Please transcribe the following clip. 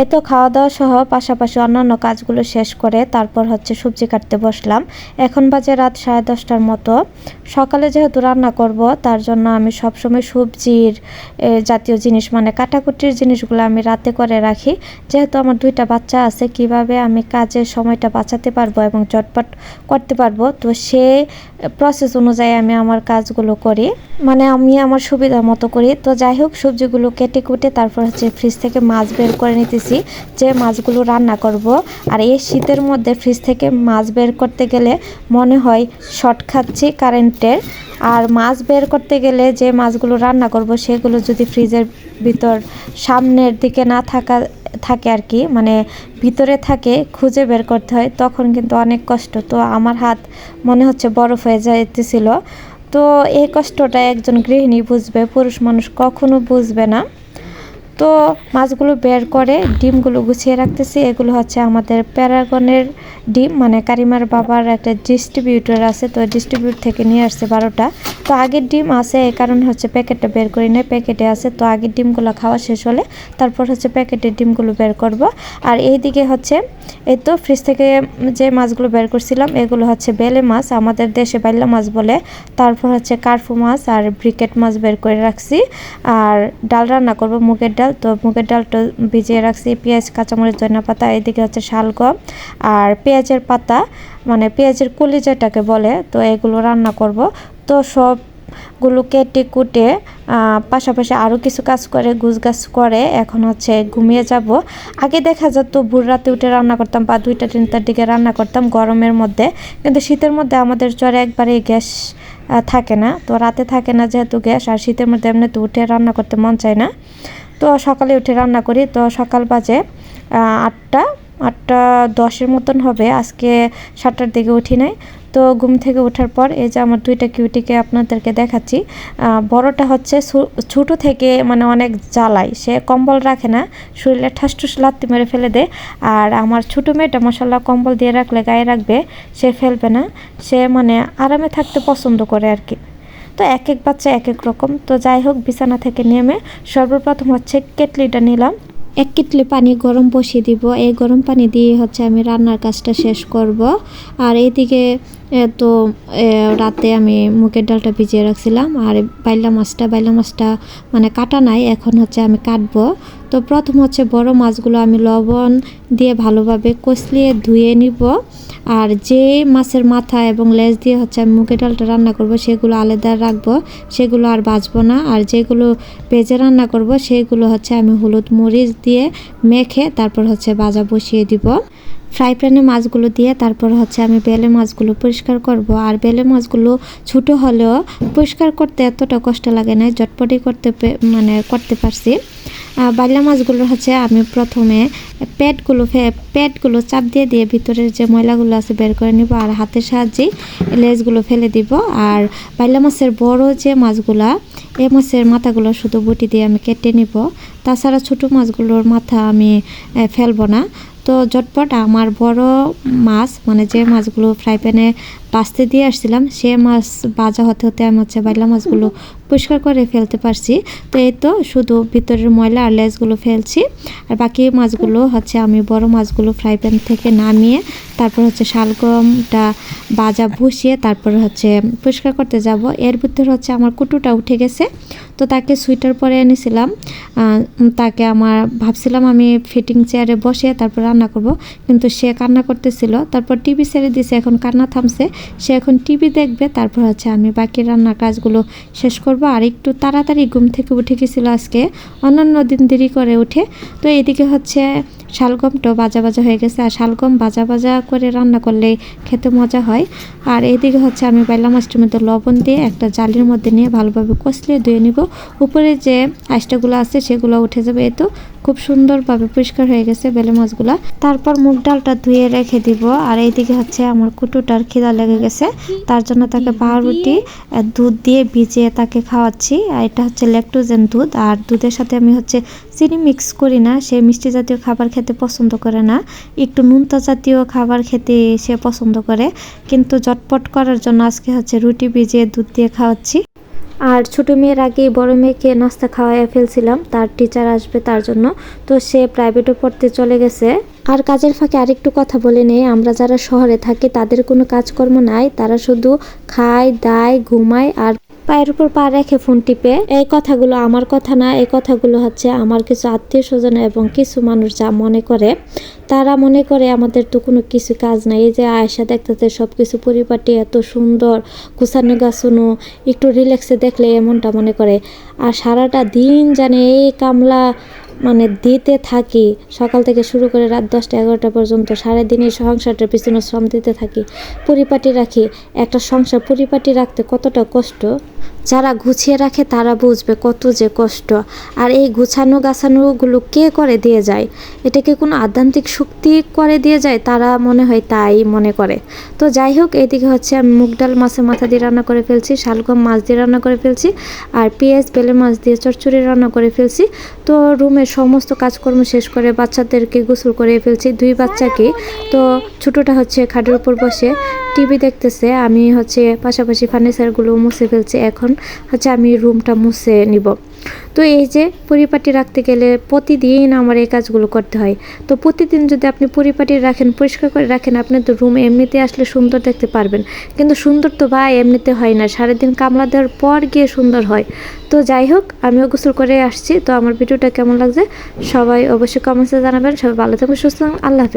এই তো খাওয়া দাওয়া সহ পাশাপাশি অন্যান্য কাজগুলো শেষ করে তারপর হচ্ছে সবজি কাটতে বসলাম। এখন বাজে রাত সাড়ে দশটার মতো। সকালে যেহেতু রান্না করব, তার জন্য আমি সবসময় সবজির জাতীয় জিনিস মানে কাটাকুটির জিনিসগুলো আমি রাতে করে রাখি। যেহেতু আমার দুইটা বাচ্চা আছে, কীভাবে আমি কাজের সময়টা বাঁচাতে পারব এবং চটপট করতে পারব, তো সে প্রসেস অনুযায়ী আমি আমার কাজগুলো করি। মানে আমি আমার সুবিধা মতো করি। তো যাই হোক, সবজিগুলো কেটে কুটে তারপর হচ্ছে ফ্রিজ থেকে মাছ বের করে নিতেছি। যে মাছগুলো রান্না করব। আর এই শীতের মধ্যে ফ্রিজ থেকে মাছ বের করতে গেলে মনে হয় শর্ট খাচ্ছি কারেন্টের আর মাছ বের করতে গেলে যে মাছগুলো রান্না করব সেগুলো যদি ফ্রিজের ভিতর সামনের দিকে না থাকা, থাকে আর কি মানে ভিতরে থাকে, খুঁজে বের করতে হয়, তখন কিন্তু অনেক কষ্ট। তো আমার হাত মনে হচ্ছে বরফ হয়ে যাইতেছিল। তো এই কষ্টটা একজন গৃহিণী বুঝবে, পুরুষ মানুষ কখনো বুঝবে না। তো মাছগুলো বের করে ডিমগুলো গুছিয়ে রাখতেছি। এগুলো হচ্ছে আমাদের প্যারাগনের ডিম মানে কারিমার বাবার একটা ডিস্ট্রিবিউটর আছে, তো ডিস্ট্রিবিউট থেকে নিয়ে আসছে বারোটা। তো আগের ডিম আছে, এই কারণে হচ্ছে প্যাকেটটা বের করি না প্যাকেটে আছে। তো আগের ডিমগুলো খাওয়া শেষ হলে তারপর হচ্ছে প্যাকেটের ডিমগুলো বের করব। আর এই দিকে হচ্ছে, এই তো ফ্রিজ থেকে যে মাছগুলো বের করছিলাম, এগুলো হচ্ছে বেলে মাছ, আমাদের দেশে বাইল্লা মাছ বলে। তারপর হচ্ছে কার্ফু মাছ আর ব্রিকেট মাছ বের করে রাখছি। আর ডাল রান্না করব, মুগের ডাল তো মুগের ডালটা ভিজিয়ে রাখছি। পেঁয়াজ কাঁচামরিচ ধনিয়া পাতা এদিকে হচ্ছে শালগম আর পেঁয়াজের পাতা মানে পেঁয়াজের কুলি যেটাকে বলে তো এগুলো রান্না করব। তো সবগুলো কেটে কুটে আহ, পাশাপাশি আরও কিছু কাজ করে গাছ করে এখন হচ্ছে ঘুমিয়ে যাব। আগে দেখা যেত ভোর রাতে উঠে রান্না করতাম বা দুইটা তিনটার দিকে রান্না করতাম গরমের মধ্যে। কিন্তু শীতের মধ্যে আমাদের চরে একবারে গ্যাস থাকে না। তো রাতে থাকে না যেহেতু গ্যাস আর শীতের মধ্যে এমনি তো উঠে রান্না করতে মন চায় না। তো সকালে উঠে রান্না করি। তো সকাল বাজে আটটা আটটা দশের মতন হবে। আজকে সাতটার দিকে উঠি নাই। তো ঘুম থেকে ওঠার পর এই যে আমার দুইটা কিউটিকে আপনাদেরকে দেখাচ্ছি বড়টা হচ্ছে ছোটো থেকে মানে অনেক জ্বালায়। সে কম্বল রাখে না, শরীরে ঠাস ঠুস লাত্তি মেরে ফেলে দেয়। আর আমার ছোটো মেয়েটা মশাল্লা কম্বল দিয়ে রাখলে গায়ে রাখবে, সে ফেলবে না। সে মানে আরামে থাকতে পছন্দ করে আর কি। তো এক এক বাচ্চা এক এক রকম। তো যাই হোক, বিছানা থেকে নেমে সর্বপ্রথম হচ্ছে কেটলিটা নিলাম। এক কেটলি পানি গরম বসিয়ে দিব। এই গরম পানি দিয়ে হচ্ছে আমি রান্নার কাজটা শেষ করব। আর এইদিকে তো রাতে আমি মুগের ডালটা ভিজিয়ে রাখছিলাম আর বাইলা মাছটা বাইলা মাছটা মানে কাটা নাই, এখন হচ্ছে আমি কাটবো। তো প্রথম হচ্ছে বড় মাছগুলো আমি লবণ দিয়ে ভালোভাবে কষলিয়ে ধুয়ে নিব। আর যে মাছের মাথা এবং লেজ দিয়ে হচ্ছে আমি মুগের ডালটা রান্না করব, সেগুলো আলাদা রাখব, সেগুলো আর বাজবো না। আর যেগুলো ভেজে রান্না করব, সেগুলো হচ্ছে আমি হলুদ মরিচ দিয়ে মেখে তারপর হচ্ছে ভাজা বসিয়ে দিব। ফ্রাই প্যানে মাছগুলো দিয়ে তারপর হচ্ছে আমি বেলে মাছগুলো পরিষ্কার করব। আর বেলে মাছগুলো ছোটো হলেও পরিষ্কার করতে এতটা কষ্ট লাগে না জটপটি করতে মানে করতে পারছি। বাইলা মাছগুলো হচ্ছে আমি প্রথমে পেটগুলো ফে- পেটগুলো চাপ দিয়ে দিয়ে ভিতরের যে ময়লাগুলো আছে বের করে নিব আর হাতের সাহায্যেই লেজগুলো ফেলে দিব। আর বাইলা মাছের বড় যে মাছগুলা, এ মাছের মাথাগুলো শুধু বটি দিয়ে আমি কেটে নিব। তাছাড়া ছোট মাছগুলোর মাথা আমি ফেলব না। তো ঝটপট আমার বড় মাছ মানে যে মাছগুলো ফ্রাই প্যানে বাছতে দিয়ে আসছিলাম। সে মাছ বাজা হতে হতে আমি হচ্ছে বাইলা মাছগুলো পরিষ্কার করে ফেলতে পারছি। তো এই তো শুধু ভিতরের ময়লা আর লেজগুলো ফেলছি। আর বাকি মাছগুলো হচ্ছে আমি বড় মাছগুলো ফ্রাই প্যান থেকে নামিয়ে তারপর হচ্ছে শালগমটা বাজা ভুষিয়ে তারপর হচ্ছে পরিষ্কার করতে যাব। এর ভিতরে হচ্ছে আমার কুটুটা উঠে গেছে। তো তাকে সুইটার পরে এনেছিলাম। তাকে আমার ভাবছিলাম আমি ফিটিং চেয়ারে বসে তারপর রান্না করব, কিন্তু সে কান্না করতেছিল। তারপর টিভি ছেড়ে দিছে, এখন কান্না থামছে। সে এখন টিভি দেখবে, তারপর হচ্ছে আমি বাকি রান্নার কাজগুলো শেষ করব। আর একটু তাড়াতাড়ি ঘুম থেকে উঠে গেছিল আজকে। অন্যান্য দিন দেরি করে উঠে তো এদিকে হচ্ছে শালগমটাও বাজা বাজা হয়ে গেছে, আর শালগম বাজা বাজা করে রান্না করলে খেতে মজা হয়। আর এইদিকে হচ্ছে আমি বাইলা মাছটার মধ্যে লবণ দিয়ে একটা জালির মধ্যে নিয়ে ভালোভাবে কষলিয়ে ধুয়ে নিব। উপরে যে আইসটাগুলো আছে সেগুলো উঠে যাবে এতো। খুব সুন্দরভাবে পরিষ্কার হয়ে গেছে বেলে মাছগুলা। তারপর মুগ ডালটা ধুয়ে রেখে দিব। আর এইদিকে হচ্ছে আমার কুটুটার খিদা লেগে গেছে। তার জন্য তাকে পাউরুটি দুধ দিয়ে ভিজিয়ে তাকে খাওয়াচ্ছি। আর এটা হচ্ছে ল্যাকটোজেন দুধ। আর দুধের সাথে আমি হচ্ছে চিনি মিক্স করি না। সে মিষ্টি জাতীয় খাবার খেতে পছন্দ করে না। একটু নুনতা জাতীয় খাবার খেতে সে পছন্দ করে। কিন্তু জটপট করার জন্য আজকে হচ্ছে রুটি ভিজিয়ে দুধ দিয়ে খাওয়াচ্ছি। আর ছোটো মেয়ের আগে বড় মেয়েকে নাস্তা খাওয়াইয়া ফেলছিলাম, তার টিচার আসবে তার জন্য। তো সে প্রাইভেটে পড়তে চলে গেছে। আর কাজের ফাঁকে আরেকটু কথা বলে নেই, আমরা যারা শহরে থাকি তাদের কোনো কাজকর্ম নাই, তারা শুধু খায়, দায়, ঘুমায় আর পায়ের উপর পা রেখে ফোন টিপে, এই কথাগুলো আমার কথা না, এই কথাগুলো হচ্ছে আমার কিছু আত্মীয় স্বজন এবং কিছু মানুষ যা মনে করে। তারা মনে করে আমাদের তো কোনো কিছু কাজ নাই। এই যে আয়সা দেখতেছে সব কিছু পরিপাটি, এত সুন্দর কুসানো গাছুনো, একটু রিল্যাক্সে দেখলে এমনটা মনে করে। আর সারাটা দিন জানে এই কামলা মানে দিতে থাকি, সকাল থেকে শুরু করে রাত দশটা এগারোটা পর্যন্ত সারাদিন এই সংসারটার পিছনে শ্রম দিতে থাকি, পরিপাটি রাখি। একটা সংসার পরিপাটি রাখতে কতটা কষ্ট? যারা গুছিয়ে রাখে তারা বুঝবে কত যে কষ্ট। আর এই গুছানো গাছানোগুলো কে করে দিয়ে যায়? এটাকে কোনো আধ্যাত্মিক শক্তি করে দিয়ে যায়? তারা মনে হয় তাই মনে করে। তো যাই হোক এইদিকে হচ্ছে আমি মুগ ডাল মাছের মাথা দিয়ে রান্না করে ফেলছি, শালগম মাছ দিয়ে রান্না করে ফেলছি, আর পেঁয়াজ, বেলে মাছ দিয়ে চচ্চড়ি রান্না করে ফেলছি। তো রুমের সমস্ত কাজকর্ম শেষ করে বাচ্চাদেরকে গোসল করে ফেলছি। দুই বাচ্চাকে, তো ছোটোটা হচ্ছে খাটের উপর বসে। টিভি দেখতেছে, আমি হচ্ছে পাশাপাশি ফার্নিচারগুলো মুছে ফেলছি। এখন হচ্ছে আমি রুমটা মুছে নিব। তো এই যে পরিপাটি রাখতে গেলে প্রতিদিন আমার এই কাজগুলো করতে হয়। তো প্রতিদিন যদি আপনি পরিপাটি রাখেন, পরিষ্কার করে রাখেন, আপনি তো রুম এমনিতে আসলে সুন্দর দেখতে পারবেন। কিন্তু সুন্দর তো ভাই এমনিতে হয় না, সারাদিন কামলা দেওয়ার পর গিয়ে সুন্দর হয়। তো যাই হোক, আমিও গোসল করে আসছি। তো আমার ভিডিওটা কেমন লাগছে সবাই অবশ্যই কমেন্টসে জানাবেন। সবাই ভালো থাকবেন, সুস্থ আল্লাহ হাফেজ।